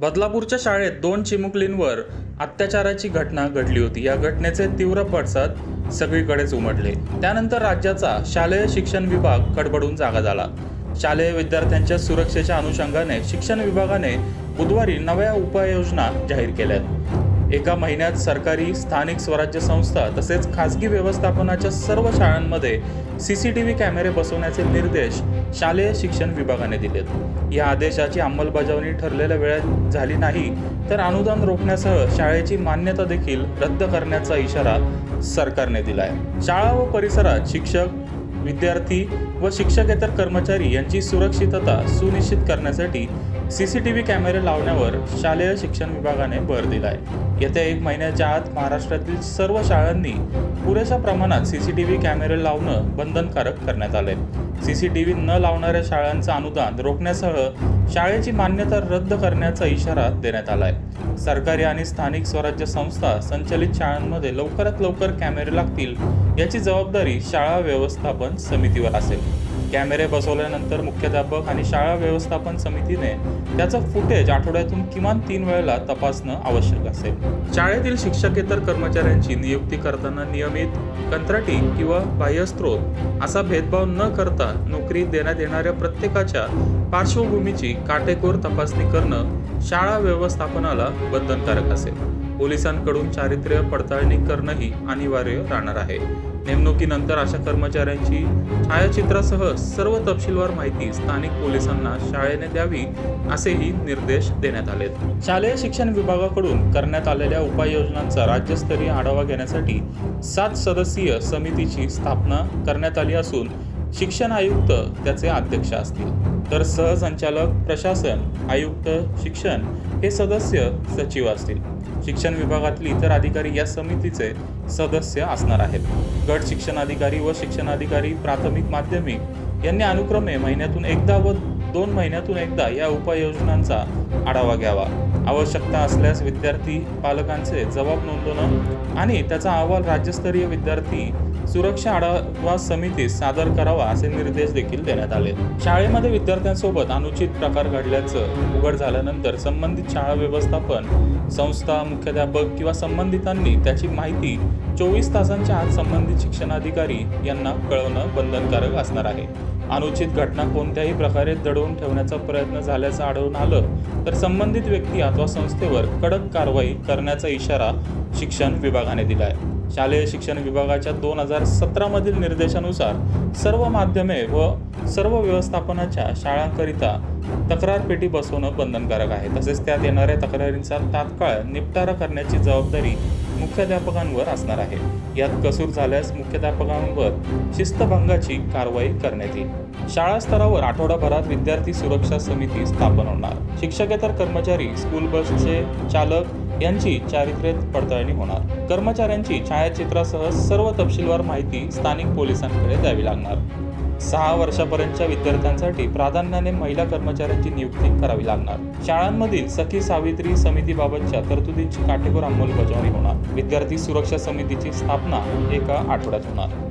बदलापूरच्या शाळेत दोन चिमुकलींवर अत्याचाराची घटना घडली होती. या घटनेचे तीव्र पडसाद सगळीकडेच उमटले. त्यानंतर राज्याचा शालेय शिक्षण विभाग कडबडून जागा झाला. शालेय विद्यार्थ्यांच्या सुरक्षेच्या अनुषंगाने शिक्षण विभागाने बुधवारी नव्या उपाययोजना जाहीर केल्यात. एका महिन्यात सरकारी स्थानिक स्वराज्य संस्था तसेच खासगी व्यवस्थापनाच्या सर्व शाळांमध्ये सी सी टी व्ही कॅमेरे बसवण्याचे निर्देश शालेय शिक्षण विभागाने दिलेत. या आदेशाची अंमलबजावणी ठरलेल्या वेळेत झाली नाही तर अनुदान रोखण्यासह शाळेची मान्यता देखील रद्द करण्याचा इशारा सरकारने दिला आहे शाळा व परिसरात शिक्षक विद्यार्थी व शिक्षकेतर कर्मचारी यांची सुरक्षितता सुनिश्चित करण्यासाठी सी सी टी व्ही कॅमेरे लावण्यावर शालेय शिक्षण विभागाने भर दिला आहे येत्या एक महिन्याच्या आत महाराष्ट्रातील सर्व शाळांनी पुरेशा प्रमाणात सी सी टी व्ही कॅमेरे लावणं बंधनकारक करण्यात आले सी सी टी व्ही न लावणाऱ्या शाळांचं अनुदान रोखण्यासह शाळेची मान्यता रद्द करण्याचा इशारा देण्यात आलाय. सरकारी आणि स्थानिक स्वराज्य संस्था संचलित शाळांमध्ये लवकरात लवकर कॅमेरे लागतील याची जबाबदारी शाळा व्यवस्थापन समितीवर असेल. कॅमेरे बसवल्यानंतर मुख्याध्यापक आणि शाळा व्यवस्थापन समितीने त्याचं फुटेज आठवड्यातून किमान तीन वेळेला तपासणं आवश्यक असेल. शाळेतील शिक्षकेतर कर्मचाऱ्यांची नियुक्ती करताना नियमित कंत्राटी किंवा बाह्यस्त्रोत असा भेदभाव न करता नोकरी देण्यात येणाऱ्या प्रत्येकाच्या पार्श्वभूमीची काटेकोर तपासणी करणं शाळा व्यवस्थापनाला बंधनकारक असेल. पोलिसांकडून चारित्र्य पडताळणी करणंही अनिवार्य राहणार आहे. नेमणुकीनंतर अशा कर्मचाऱ्यांची छायाचित्रासह सर्व तपशीलवार माहिती स्थानिक पोलिसांना शाळेने द्यावी असेही निर्देश देण्यात आलेत. शालेय शिक्षण विभागाकडून करण्यात आलेल्या उपाययोजनांचा राज्यस्तरीय आढावा घेण्यासाठी सात सदस्यीय समितीची स्थापना करण्यात आली असून शिक्षण आयुक्त त्याचे अध्यक्ष असतील. तर सहसंचालक प्रशासन आयुक्त शिक्षण हे सदस्य सचिव असतील. शिक्षण विभागातील इतर अधिकारी या समितीचे सदस्य असणार आहेत. गट शिक्षण अधिकारी व शिक्षणाधिकारी प्राथमिक माध्यमिक यांनी अनुक्रमे महिन्यातून एकदा व दोन महिन्यातून एकदा या उपाययोजनांचा आढावा घ्यावा. आवश्यकता असल्यास विद्यार्थी पालकांचे जबाब नोंदवणं आणि त्याचा अहवाल राज्यस्तरीय विद्यार्थी सुरक्षा आढावा समितीस सादर करावा असे निर्देश देखील देण्यात आले. शाळेमध्ये विद्यार्थ्यांसोबत अनुचित प्रकार घडल्याचं उघड झाल्यानंतर संबंधित शाळा व्यवस्थापन संस्था मुख्याध्यापक किंवा संबंधितांनी त्याची माहिती चोवीस तासांच्या आत संबंधित शिक्षणाधिकारी यांना कळवणं बंधनकारक असणार आहे. अनुचित घटना कोणत्याही प्रकारे दडवून ठेवण्याचा प्रयत्न झाल्याचं आढळून आलं तर संबंधित व्यक्ती अथवा संस्थेवर कडक कारवाई करण्याचा इशारा शिक्षण विभागाने दिला आहे शालेय शिक्षण विभागाच्या दोन हजार सतरामधील निर्देशानुसार सर्व माध्यमे व सर्व व्यवस्थापनाच्या शाळांकरिता तक्रार पेटी बसवणं बंधनकारक आहे. तसेच त्यात येणाऱ्या तक्रारींचा तात्काळ निपटारा करण्याची जबाबदारी मुख्याध्यापकांवर असणार आहे. यात कसूर झाल्यास मुख्याध्यापकांवर शिस्तभंगाची कारवाई करण्यात येईल. शाळा स्तरावर आठवडाभरात विद्यार्थी सुरक्षा समिती स्थापन होणार. शिक्षकेतर कर्मचारी स्कूल बसचे चालक यांची चारित्र्य पडताळणी होणार. कर्मचाऱ्यांची छायाचित्रासह सर्व तपशीलवार माहिती स्थानिक पोलिसांकडे द्यावी लागणार. सहा वर्षापर्यंतच्या विद्यार्थ्यांसाठी प्राधान्याने महिला कर्मचाऱ्यांची नियुक्ती करावी लागणार. शाळांमधील सखी सावित्री समितीबाबतच्या तरतुदींची काटेकोर अंमलबजावणी होणार. विद्यार्थी सुरक्षा समितीची स्थापना एका आठवड्यात होणार.